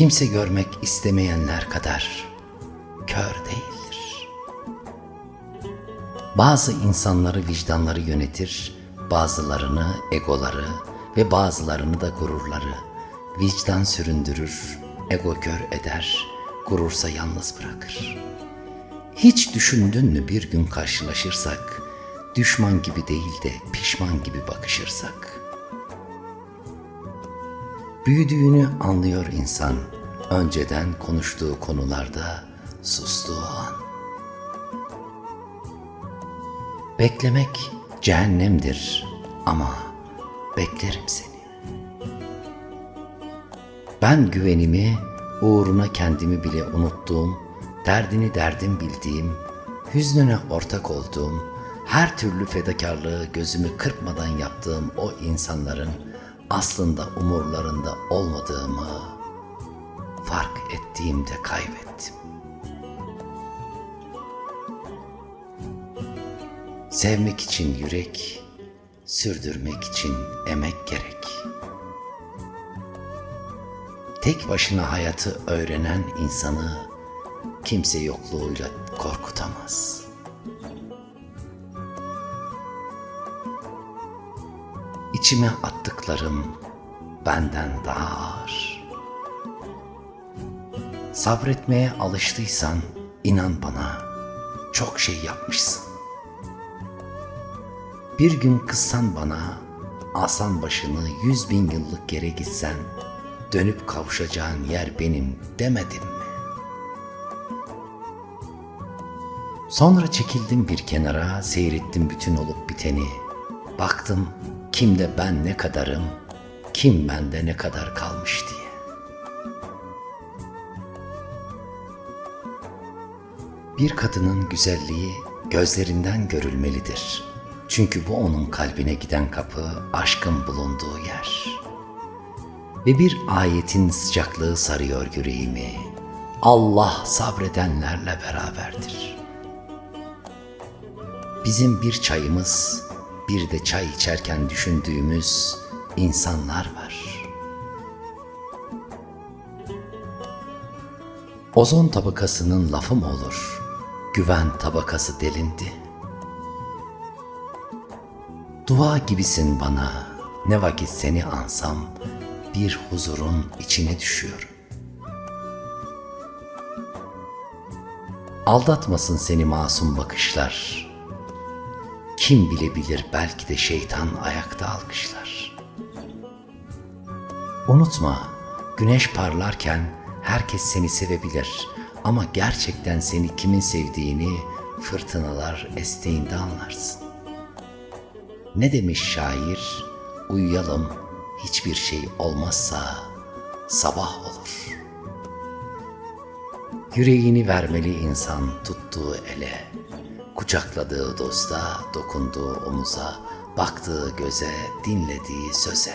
kimse görmek istemeyenler kadar kör değildir. Bazı insanları vicdanları yönetir, bazılarını egoları ve bazılarını da gururları. Vicdan süründürür, ego kör eder, gurursa yalnız bırakır. Hiç düşündün mü bir gün karşılaşırsak, düşman gibi değil de pişman gibi bakışırsak? Büyüdüğünü anlıyor insan, önceden konuştuğu konularda sustuğu an. Beklemek cehennemdir ama beklerim seni. Ben güvenimi uğruna kendimi bile unuttuğum, derdini derdim bildiğim, hüznüne ortak olduğum, her türlü fedakarlığı gözümü kırpmadan yaptığım o insanların aslında umurlarında olmadığımı fark ettiğimde kaybettim. Sevmek için yürek, sürdürmek için emek gerek. Tek başına hayatı öğrenen insanı kimse yokluğuyla korkutamaz. İçime attıklarım benden daha ağır. Sabretmeye alıştıysan inan bana çok şey yapmışsın. Bir gün kızsan bana asan başını yüz bin yıllık geri gitsen dönüp kavuşacağın yer benim demedim mi? Sonra çekildim bir kenara, seyrettim bütün olup biteni. Baktım kimde ben ne kadarım, kim bende ne kadar kalmış diye. Bir kadının güzelliği gözlerinden görülmelidir. Çünkü bu onun kalbine giden kapı, aşkın bulunduğu yer. Ve bir ayetin sıcaklığı sarıyor yüreğimi. Allah sabredenlerle beraberdir. Bizim bir çayımız, bir de çay içerken düşündüğümüz insanlar var. Ozon tabakasının lafı mı olur? Güven tabakası delindi. Dua gibisin bana, ne vakit seni ansam, bir huzurun içine düşüyorum. Aldatmasın seni masum bakışlar. Kim bilebilir belki de şeytan ayakta alkışlar. Unutma, güneş parlarken herkes seni sevebilir ama gerçekten seni kimin sevdiğini fırtınalar estiğinde anlarsın. Ne demiş şair? Uyuyalım, hiçbir şey olmazsa sabah olur. Yüreğini vermeli insan tuttuğu ele, kucakladığı dosta, dokunduğu omuza, baktığı göze, dinlediği söze.